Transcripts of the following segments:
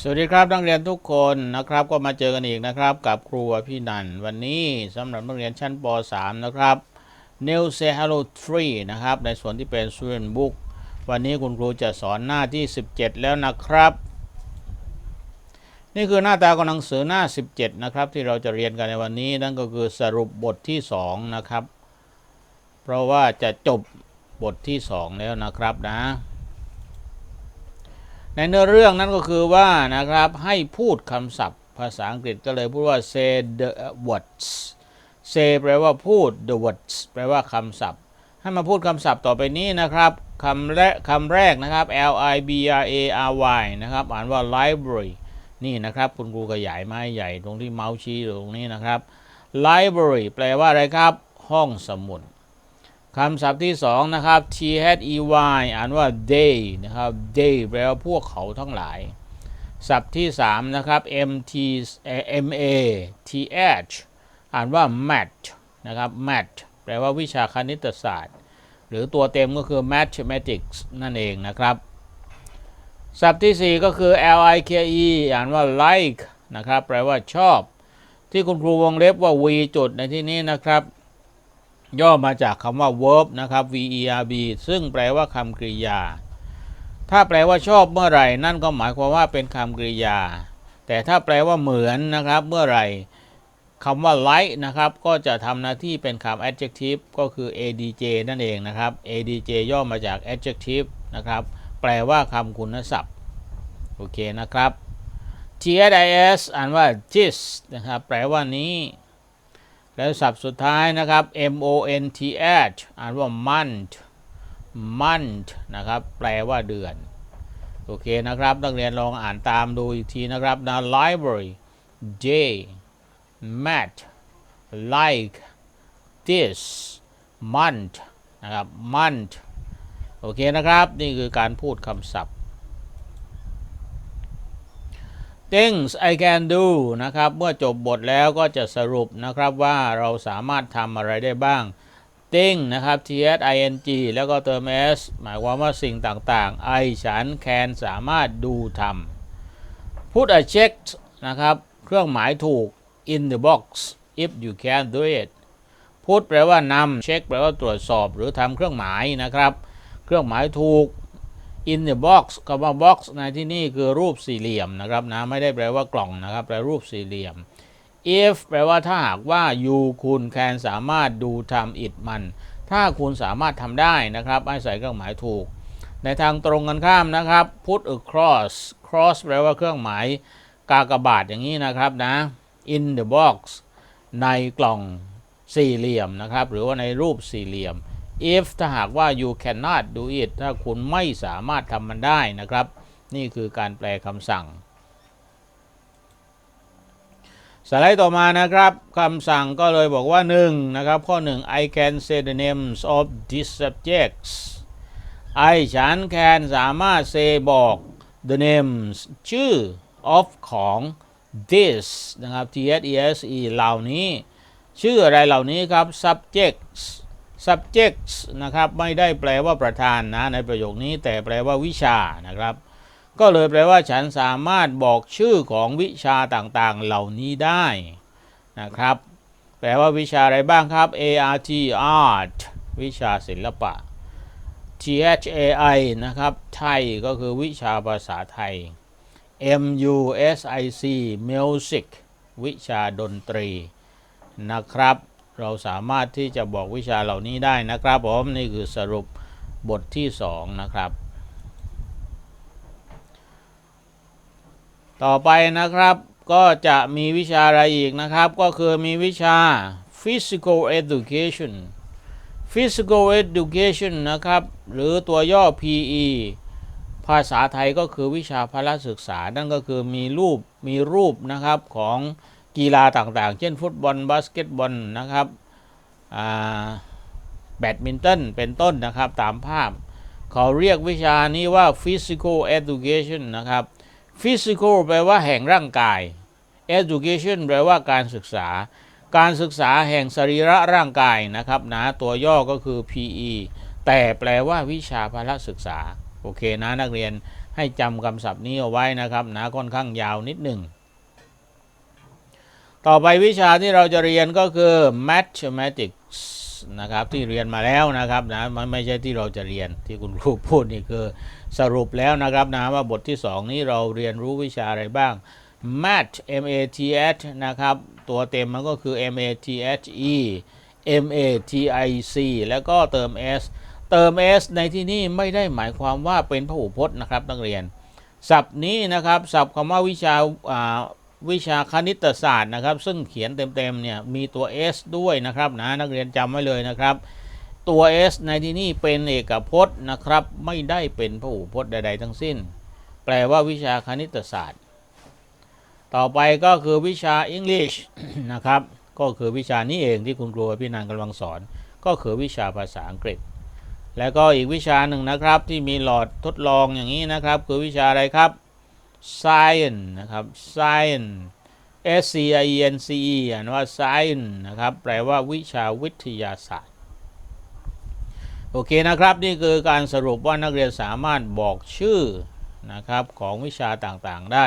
สวัสดีครับนักเรียนทุกคนนะครับก็มาเจอกันอีกนะครับกับครูพี่นันวันนี้สำหรับนักเรียนชั้นป .3 นะครับ New Say Hello 3นะครับในส่วนที่เป็น Student Book วันนี้คุณครูจะสอนหน้าที่ 17 แล้วนะครับ นี่คือหน้าตาของหนังสือหน้า 17 นะครับ ที่เราจะเรียนกันในวันนี้นั่นก็คือสรุปบทที่ 2 นะครับ เพราะว่าจะจบบทที่ 2 แล้วนะครับนะ ในเนื้อเรื่องนั้นก็คือว่านะครับให้พูดคำศัพท์ภาษาอังกฤษก็เลยพูดว่า say the words say แปลว่าพูด the words แปลว่าคำศัพท์ ให้มาพูดคำศัพท์ต่อไปนี้นะครับคำแรกคำแรกนะครับ L I B R A R Y นะครับอ่านว่า library นี่นะครับคุณครูขยายไม้ใหญ่ตรงที่เมาส์ชี้ตรงนี้นะครับ library แปลว่าอะไรครับ ห้องสมุด คำศัพท์ที่สองนะครับ T H E Y อ่านว่า they นะครับ they แปลว่าพวกเขาทั้งหลาย ศัพท์ที่สามนะครับ M T M A T H อ่านว่า math นะครับ math แปลว่าวิชาคณิตศาสตร์ หรือตัวเต็มก็คือ mathematics นั่นเองนะครับ ศัพท์ที่สี่ก็คือ L I K E อ่านว่า like นะครับ แปลว่าชอบ ที่คุณครูวงเล็บว่า V จุดในที่นี้นะครับ ย่อมาจากคำว่า verb นะครับ verb ซึ่งแปลว่าคำกริยา ถ้าแปลว่าชอบเมื่อไหร่นั่นก็หมายความว่าเป็นคำกริยา แต่ถ้าแปลว่าเหมือนนะครับเมื่อไหร่คำว่า like นะครับ ก็จะทำหน้าที่เป็นคำ adjective ก็คือ adj นั่นเองนะครับ adj ย่อมาจาก adjective นะครับ แปลว่าคำคุณศัพท์ โอเคนะครับ tis อ่านว่า this นะครับ แปลว่านี้ แล้วศัพท์สุดท้ายนะครับ m o n t h อ่านว่า month month นะครับ แปลว่าเดือน โอเคนะครับ นักเรียนลองอ่านตามดูอีกทีนะครับนะ library day mat like this month นะครับ month โอเคนะครับ นี่คือการพูดคำศัพท์ things I can do นะครับ เมื่อจบบทแล้วก็จะสรุปนะครับว่าเราสามารถทำอะไรได้บ้าง thing นะครับ t s i n g แล้วก็เติม s หมายความว่าสิ่งต่างๆ I ฉัน can สามารถดูทำ put a check นะครับ เครื่องหมายถูก in the box if you can do it put แปลว่านำ check แปลว่าตรวจสอบหรือทำเครื่องหมายนะครับ เครื่องหมายถูก in the box คำว่า box ในที่นี่คือรูปสี่เหลี่ยมนะครับนะไม่ได้แปลว่ากล่องนะครับแปลรูปสี่เหลี่ยม if แปลว่าถ้าหากว่า you คุณ can สามารถดูทำ it มัน ถ้าคุณสามารถทำได้นะครับให้ใส่เครื่องหมายถูก ในทางตรงกันข้ามนะครับ put across cross แปลว่าเครื่องหมายกากบาทอย่างนี้นะครับนะ in the box ในกล่องสี่เหลี่ยมนะครับ หรือว่าในรูปสี่เหลี่ยม if ถ้าหากว่า you cannot do it ถ้าคุณไม่สามารถทำมันได้นะครับ นี่คือการแปลคำสั่ง สไลด์ต่อมานะครับคำสั่งก็เลยบอกว่า 1 นะครับ ข้อ 1 I can say the names of these subjects I ฉัน can สามารถ say บอก the names ชื่อ of ของ this นะครับ t s e s e เหล่านี้ ชื่ออะไรเหล่านี้ครับ subjects subjects นะครับไม่ได้แปลว่าประธานนะในประโยคนี้แต่แปลว่าวิชานะครับ ก็เลยแปลว่าฉันสามารถบอกชื่อของวิชาต่างๆเหล่านี้ได้นะครับ แปลว่าวิชาอะไรบ้างครับ A R T art วิชาศิลปะ T H A I นะครับ ไทยก็คือวิชาภาษาไทย M U S I C music วิชาดนตรีนะครับ เราสามารถที่จะบอกวิชาเหล่านี้ได้นะครับผมนี่คือสรุปบทที่ 2 นะครับ ต่อไปนะครับก็จะมีวิชาอะไรอีกนะครับ ก็คือมีวิชา physical education physical education นะครับ หรือตัวย่อ PE ภาษาไทยก็คือวิชาพละศึกษา นั่นก็คือมีรูปมีรูปนะครับของ กีฬาต่างๆ เช่นฟุตบอลบาสเกตบอลนะครับแบดมินตันเป็นต้นนะครับตามภาพ เขาเรียกวิชานี้ว่า physical education นะครับ physical แปลว่าแห่งร่างกาย education แปลว่าการศึกษา การศึกษาแห่งสรีระร่างกายนะครับนะตัวย่อก็คือ PE แต่แปลว่าวิชาพละศึกษา โอเคนะนักเรียนให้จำคำศัพท์นี้เอาไว้นะครับนะค่อนข้างยาวนิดหนึ่ง ต่อไปวิชาที่เราจะเรียนก็คือ mathematics นะครับที่เรียนมาแล้วนะครับนะมันไม่ใช่ที่เราจะเรียนที่คุณครูพูดนี่คือสรุปแล้วนะครับนะว่าบทที่ 2 นี้เราเรียนรู้วิชาอะไรบ้าง math m a t h นะครับตัวเต็มมันก็คือ m a t h e m a t i c แล้วก็เติม s เติม s ในที่นี้ไม่ได้หมายความว่าเป็นพหูพจน์นะครับนักเรียนศัพท์นี้นะครับศัพท์คำว่าวิชาอ่า วิชาคณิตศาสตร์นะครับ ซึ่งเขียนเต็มๆเนี่ยมีตัว s ด้วยนะครับนะนักเรียนจำไว้เลยนะครับ ตัว s ในที่นี้เป็นเอกพจน์นะครับ ไม่ได้เป็นพหูพจน์ใด ๆ ทั้งสิ้น แปลว่าวิชาคณิตศาสตร์ ต่อไปก็คือวิชา English นะครับ ก็คือวิชานี้เองที่คุณครูพี่นางกำลังสอน ก็คือวิชาภาษาอังกฤษ แล้วก็อีกวิชาหนึ่งนะครับที่มีหลอดทดลองอย่างนี้นะครับ คือวิชาอะไรครับ science นะครับ science S C I E N C E อ่านว่า science นะครับ แปลว่าวิชาวิทยาศาสตร์ โอเคนะครับ นี่คือการสรุปว่านักเรียนสามารถบอกชื่อนะครับของวิชาต่างๆได้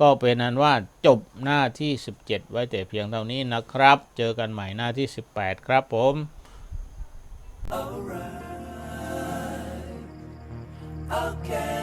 ก็เป็นนั้นว่าจบหน้าที่ 17 ไว้แต่เพียงเท่านี้นะครับ เจอกันใหม่หน้าที่ 18 ครับผม Alright. Okay.